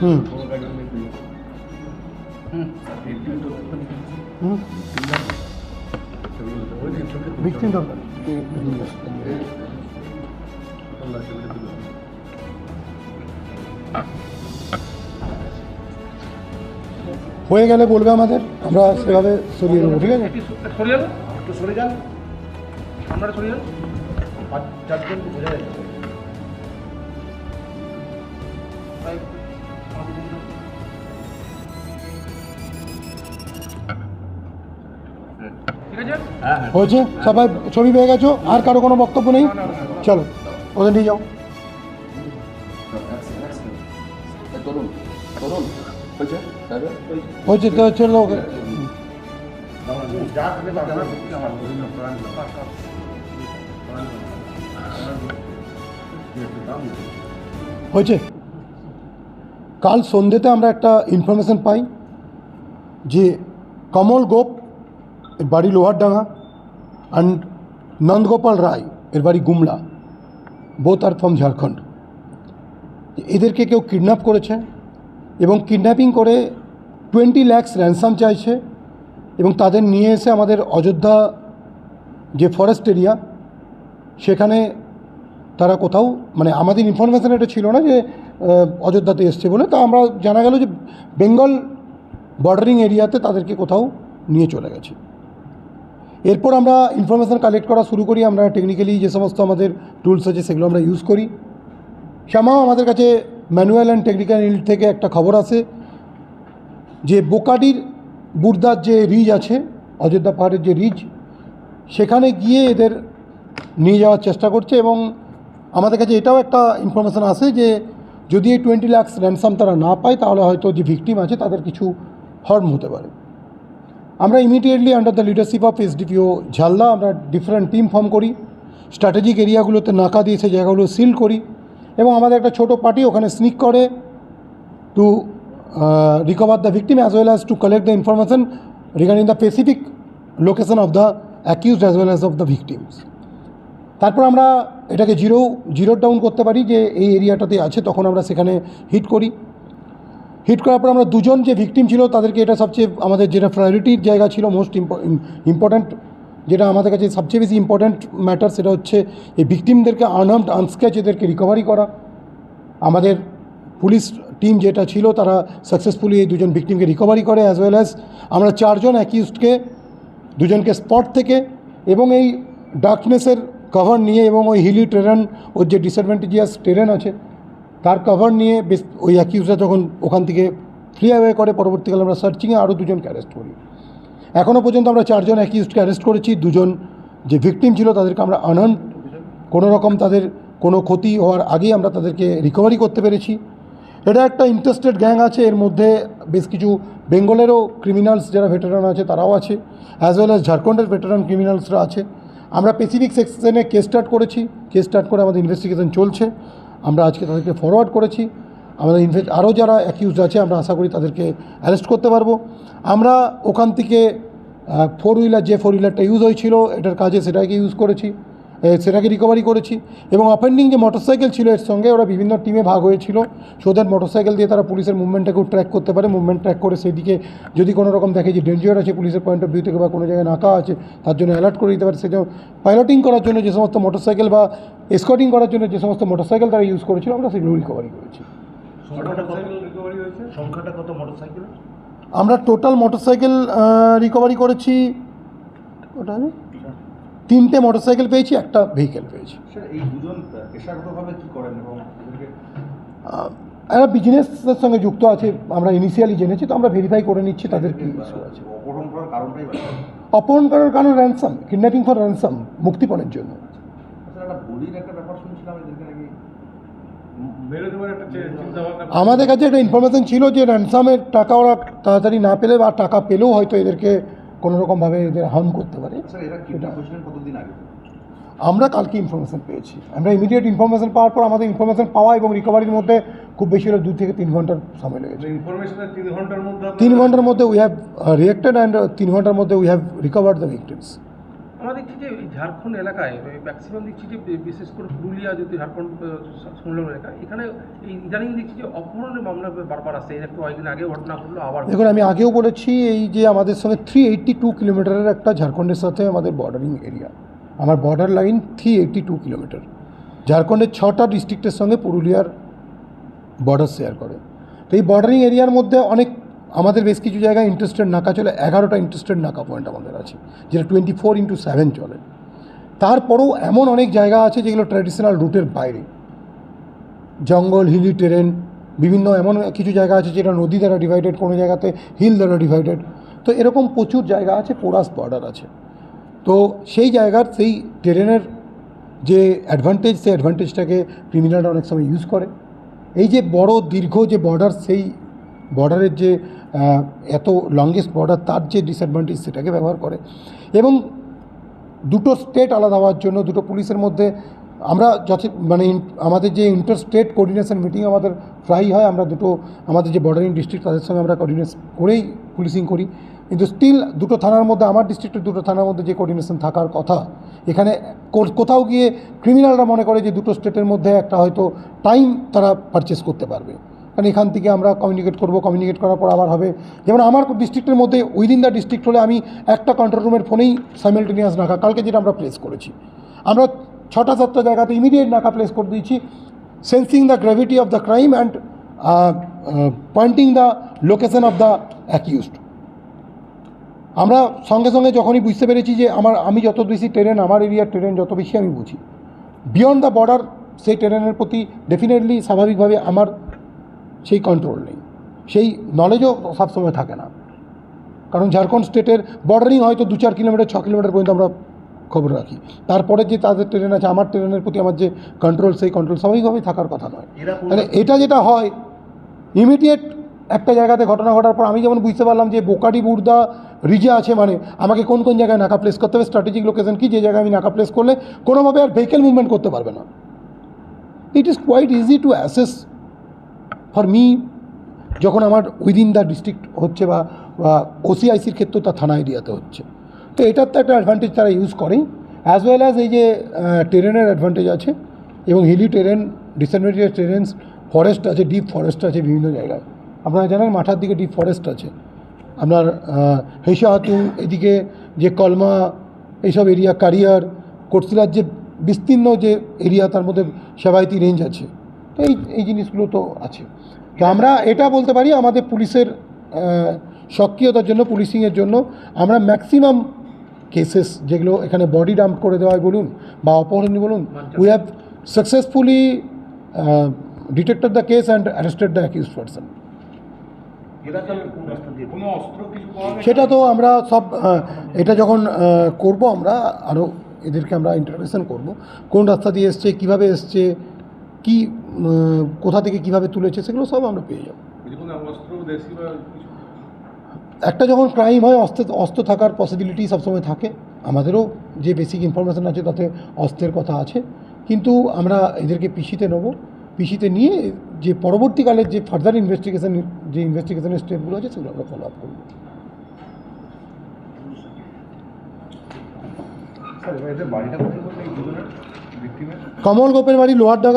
হুম। হুম। Victim হয়ে গেলে বলবে আমাদের আমরা সেভাবে সরিয়ে দেবো ঠিক আছে? একটু সরে যান একটু সরে যান আপনারা সরে যান চারজন বোঝা যাবে হয়েছে? সবাই ছবি পেয়ে গেছো? আর কারও কোনো বক্তব্য নেই? চলো ওদের নিয়ে যাও। হয়েছে? তো আপনারা আমার হয়েছে। কাল সন্ধ্যেতে আমরা একটা ইনফরমেশন পাই যে কমল গোপ এর বাড়ি লোহারডাঙ্গা অ্যান্ড নন্দগোপাল রায় এর বাড়ি Gumla both are from Jharkhand এদেরকে কেউ কিডন্যাপ করেছে এবং কিডন্যাপিং করে টোয়েন্টি ল্যাক্স র্যানসাম চাইছে এবং তাদের নিয়ে এসে আমাদের অযোধ্যা যে ফরেস্ট এরিয়া সেখানে তারা কোথাও মানে আমাদের ইনফরমেশান এটা ছিল না যে অযোধ্যাতে এসছে বলে। তা আমরা জানা গেল যে বেঙ্গল বর্ডারিং এরিয়াতে তাদেরকে কোথাও নিয়ে চলে গেছে। এরপর আমরা ইনফরমেশান কালেক্ট করা শুরু করি। আমরা টেকনিক্যালি যে সমস্ত আমাদের টুলস আছে সেগুলো আমরা ইউজ করি। শ্যামাও আমাদের কাছে ম্যানুয়াল অ্যান্ড টেকনিক্যাল ইউনিট থেকে একটা খবর আসে যে বোকাডির বুর্দার যে রিজ আছে, অযোধ্যা পাহাড়ের যে রিজ, সেখানে গিয়ে এদের নিয়ে যাওয়ার চেষ্টা করছে এবং আমাদের কাছে এটাও একটা ইনফরমেশান আসে যে যদি এই টোয়েন্টি লাক্স র্যানসাম তারা না পায়, তাহলে হয়তো যে ভিকটিম আছে, তাদের কিছু হর্ম হতে পারে। আমরা immediately under the leadership of SDPO Jhalda আমরা ডিফারেন্ট টিম ফর্ম করি। স্ট্র্যাটেজিক এরিয়াগুলোতে নাকা দিয়ে সেই জায়গাগুলো সিল করি। এবং আমাদের একটা ছোট পার্টি ওখানে স্নিক করে to recover the victim as well as to collect the information regarding the specific location of the accused as well as of the victims তারপর আমরা এটাকে জিরো জিরো ডাউন করতে পারি যে এই এরিয়াটাতে আছে, তখন আমরা সেখানে হিট করি। হিট করার পর আমরা দুজন যে ভিকটিম ছিল, তাদেরকে এটা সবচেয়ে আমাদের যেটা প্রায়োরিটির জায়গা ছিল মোস্ট ইম্পর্ট্যান্ট যেটা আমাদের কাছে সবচেয়ে বেশি ইম্পর্ট্যান্ট ম্যাটার সেটা হচ্ছে এই ভিকটিমদেরকে আনহার্মড আনস্ক্যাচ এদেরকে রিকভারি করা। আমাদের পুলিশ টিম যেটা ছিল, তারা সাকসেসফুলি এই দুজন ভিকটিমকে রিকভারি করে অ্যাজ ওয়েল অ্যাজ আমরা চারজন অ্যাকিউজডকে দুজনকে স্পট থেকে, এবং এই ডার্কনেসের কভার নিয়ে এবং ওই হিলি ট্রেন ওর যে ডিসঅ্যাডভান্টেজিয়াস ট্রেন আছে, তার কভার নিয়ে বেশ ওই অ্যাকিউজরা যখন ওখান থেকে ফ্রি অ্যাওয়ে করে, পরবর্তীকালে আমরা সার্চিংয়ে আরও দুজনকে অ্যারেস্ট করি। এখনও পর্যন্ত আমরা চারজন অ্যাকিউজকে অ্যারেস্ট করেছি, দুজন যে ভিকটিম ছিল তাদেরকে আমরা আনহান কোনো রকম তাদের কোনো ক্ষতি হওয়ার আগেই আমরা তাদেরকে রিকভারি করতে পেরেছি। এটা একটা ইন্টারেস্টেড গ্যাং আছে, এর মধ্যে বেশ কিছু বেঙ্গলেরও ক্রিমিনালস যারা ভেটারান আছে তারাও আছে অ্যাজ ওয়েল অ্যাজ ঝাড়খণ্ডের ভেটারান ক্রিমিনালসরা আছে। আমরা পেসিফিক সেকশনে কেস স্টার্ট করেছি। কেস স্টার্ট করে আমাদের ইনভেস্টিগেশন চলছে। আমরা আজকে তাদেরকে ফরওয়ার্ড করেছি। আমাদের ইনভেস্ট আরও যারা অ্যাকিউজ আছে, আমরা আশা করি তাদেরকে অ্যারেস্ট করতে পারব। আমরা ওখান থেকে ফোর হুইলার যে ফোর হুইলারটা ইউজ হয়েছিল, এটার কাজে সেটাকে ইউজ করেছি। সেটাকে রিকভারি করেছি। এবং অফেন্ডিং যে মোটরসাইকেল ছিল এর সঙ্গে ওরা বিভিন্ন টিমে ভাগ হয়েছিল। সোদের মোটরসাইকেল দিয়ে তারা পুলিশের মুভমেন্টটাকেও ট্র্যাক করতে পারে। মুভমেন্ট ট্র্যাক করে সেদিকে যদি কোনো রকম দেখে যে ডেঞ্জার আছে পুলিশের পয়েন্ট অফ ভিউ থেকে বা কোনো জায়গায় নাকা আছে তার জন্য অ্যালার্ট করে দিতে পারে। সেজন্য পাইলটিং করার জন্য যে সমস্ত মোটরসাইকেল বা এসকটিং করার জন্য যে সমস্ত মোটরসাইকেল তারা ইউজ করেছিল আমরা সেগুলো রিকভারি করেছি। সংখ্যাটা কত? মোটরসাইকেল আমরা টোটাল মোটরসাইকেল রিকভারি করেছি ওটা তিনটে মোটরসাইকেল পেয়েছি একটা ভেহিকেল পেয়েছি। এরা বিজনেসের সঙ্গে যুক্ত আছে আমরা ইনিশিয়ালি জেনেছি তো আমরা ভেরিফাই করে নিচ্ছি তাদের কি ইস্যু আছে। অপহরণ করার কারণ র্যানসাম কিডন্যাপিং ফর র্যানসাম মুক্তিপণের জন্য। ভাবনা আমাদের কাছে একটা ইনফরমেশন ছিল যে র্যানসামের টাকা ওরা তাড়াতাড়ি না পেলে বা টাকা পেলেও হয়তো এদেরকে কোনো রকমভাবে এদের হার্ম করতে পারে। আমরা কালকে ইনফরমেশন পেয়েছি। আমরা ইমিডিয়েট ইনফরমেশান পাওয়ার পর আমাদের ইনফরমেশন পাওয়া এবং রিকভারির মধ্যে খুব বেশি হলে দুই থেকে তিন ঘণ্টার সময় লেগেছে। ইনফরমেশনের তিন ঘণ্টার মধ্যে তিন ঘণ্টার মধ্যে উই হ্যাভ রিয়েক্টেড অ্যান্ড তিন ঘণ্টার মধ্যে we have recover the victims আমরা দেখছি যে ঝাড়খণ্ড এলাকায় ম্যাক্সিমাম দেখছি যে বিশেষ করে পুরুলিয়া, যদি ঝাড়খণ্ড সংলগ্ন এলাকা, এখানে ইদানিং দেখছি যে অপহরণের মামলা বারবার আসছে। এই একটু কয়েকদিন আগে ঘটনা ঘটলো, আবার দেখুন, আমি আগেও বলেছি এই যে আমাদের সঙ্গে থ্রি এইট্টি টু কিলোমিটারের একটা ঝাড়খণ্ডের সাথে আমাদের বর্ডারিং এরিয়া আমার border line three eighty two kilometre. ঝাড়খণ্ডের ছটা ডিস্ট্রিক্টের সঙ্গে পুরুলিয়ার বর্ডার শেয়ার করে। তো এই বর্ডারিং এরিয়ার মধ্যে অনেক আমাদের বেশ কিছু জায়গায় ইন্টারেস্টেড নাকা চলে, এগারোটা ইন্টারেস্টেড নাকা পয়েন্ট আমাদের আছে, যেটা টোয়েন্টি ফোর ইন্টু সেভেন চলে। তারপরেও এমন অনেক জায়গা আছে যেগুলো ট্র্যাডিশনাল রুটের বাইরে। জঙ্গল হিলি টেরেন বিভিন্ন এমন কিছু জায়গা আছে যেটা নদী দ্বারা ডিভাইডেড কোনো জায়গাতে হিল দ্বারা ডিভাইডেড তো এরকম প্রচুর জায়গা আছে পোরাস বর্ডার আছে। তো সেই জায়গার সেই টেরেনের যে অ্যাডভান্টেজ সেই অ্যাডভান্টেজটাকে ক্রিমিনালরা অনেক সময় ইউজ করে। এই যে বড়, দীর্ঘ যে বর্ডার সেই বর্ডারের যে এত লংগেস্ট বর্ডার তার যে ডিসঅ্যাডভান্টেজ সেটাকে ব্যবহার করে। এবং দুটো স্টেট আলাদা হওয়ার জন্য দুটো পুলিশের মধ্যে আমরা যথে মানে আমাদের যে ইন্টার স্টেট কোঅর্ডিনেশন মিটিং আমাদের প্রায়ই হয়, আমরা দুটো, আমাদের যে বর্ডারিং ডিস্ট্রিক্ট তাদের সঙ্গে আমরা কোঅর্ডিনেট করেই পুলিশিং করি। কিন্তু স্টিল দুটো থানার মধ্যে, আমার ডিস্ট্রিক্টের দুটো থানার মধ্যে যে কোঅর্ডিনেশন থাকার কথা, এখানে কোথাও গিয়ে ক্রিমিনালরা মনে করে যে দুটো স্টেটের মধ্যে একটা হয়তো টাইম তারা পারচেস করতে পারবে। কারণ এখান থেকে আমরা কমিউনিকেট করব কমিউনিকেট করার পর আবার হবে। যেমন আমার ডিস্ট্রিক্টের মধ্যে উইদিন দ্য ডিস্ট্রিক্ট হলে আমি একটা কন্ট্রোল রুমের ফোনেই সাইমেলটেনিয়াস নাকা, কালকে যেটা আমরা প্লেস করেছি। আমরা ছটা সাতটা জায়গাতে ইমিডিয়েট নাকা প্লেস করে দিয়েছি sensing the gravity of the crime and pointing the location of the accused আমরা সঙ্গে সঙ্গে যখনই বুঝতে পেরেছি যে আমার, আমি যত বেশি ট্রেন আমার এরিয়ার ট্রেন যত বেশি আমি বুঝি। বিয়ন্ড দ্য বর্ডার সেই ট্রেনের প্রতি ডেফিনেটলি স্বাভাবিকভাবে আমার সেই কন্ট্রোল নেই। সেই নলেজও সবসময় থাকে না। কারণ ঝাড়খণ্ড স্টেটের বর্ডারিং হয়তো দু চার কিলোমিটার ছ কিলোমিটার পর্যন্ত আমরা খবর রাখি। তারপরে যে তাদের ট্রেন আছে আমার ট্রেনের প্রতি আমার যে কন্ট্রোল সেই কন্ট্রোল স্বাভাবিকভাবেই থাকার কথা নয়। তাহলে এটা যেটা হয় ইমিডিয়েট একটা জায়গাতে ঘটনা ঘটার পর আমি যেমন বুঝতে পারলাম যে বোকাডি বুর্দা রিজে আছে মানে আমাকে কোন কোন জায়গায় নাকা প্লেস করতে হবে স্ট্র্যাটেজিক লোকেশন কি যে জায়গায় আমি নাকা প্লেস করলে কোনোভাবে আর ভেহিকেল মুভমেন্ট করতে পারবে না। It is quite easy to assess for me যখন আমার উইদিন দ্য ডিস্ট্রিক্ট হচ্ছে বা ওসিআইসির ক্ষেত্রেও তা থানা এরিয়াতে হচ্ছে। তো এটার তো একটা অ্যাডভান্টেজ তারা ইউজ করেই অ্যাজ ওয়েল অ্যাজ এই যে টেরেনের অ্যাডভান্টেজ আছে এবং hilly terrain disadvantage terrains forest আছে ডিপ ফরেস্ট আছে বিভিন্ন জায়গায়। আপনারা জানেন মাঠার দিকে ডিপ ফরেস্ট আছে। আপনার হেসাহাতু এদিকে যে কলমা, এইসব এরিয়া কারিয়ার কোটসিলার যে বিস্তীর্ণ যে এরিয়া তার মধ্যে সেবাইতি রেঞ্জ আছে। তো এই এই জিনিসগুলো তো আছে। তো আমরা এটা বলতে পারি আমাদের পুলিশের সক্রিয়তার জন্য পুলিশিংয়ের জন্য আমরা ম্যাক্সিমাম কেসেস যেগুলো এখানে বডি ডাম্প করে দেওয়ায় বলুন বা অপহরণী বলুন we have successfully detected the case and arrested the? Accuse person সেটা তো আমরা সব এটা যখন করব আমরা আরও এদেরকে আমরা ইন্টারভেশন করব কোন রাস্তা দিয়ে এসছে কীভাবে এসছে কি কোথা থেকে কীভাবে তুলেছে সেগুলো সব আমরা পেয়ে যাব। একটা যখন ক্রাইম হয় অস্ত্র অস্ত্র থাকার পসিবিলিটি সবসময় থাকে। আমাদেরও যে বেসিক ইনফরমেশান আছে তাতে অস্ত্রের কথা আছে। কিন্তু আমরা এদেরকে পিসিতে নেব। পিসিতে নিয়ে যে পরবর্তীকালে যে ফার্দার ইনভেস্টিগেশন যে ইনভেস্টিগেশনের স্টেপগুলো আছে সেগুলো আমরা ফলো আপ করব। কমল গোপের বাড়ি লোহারডাঙ্গা।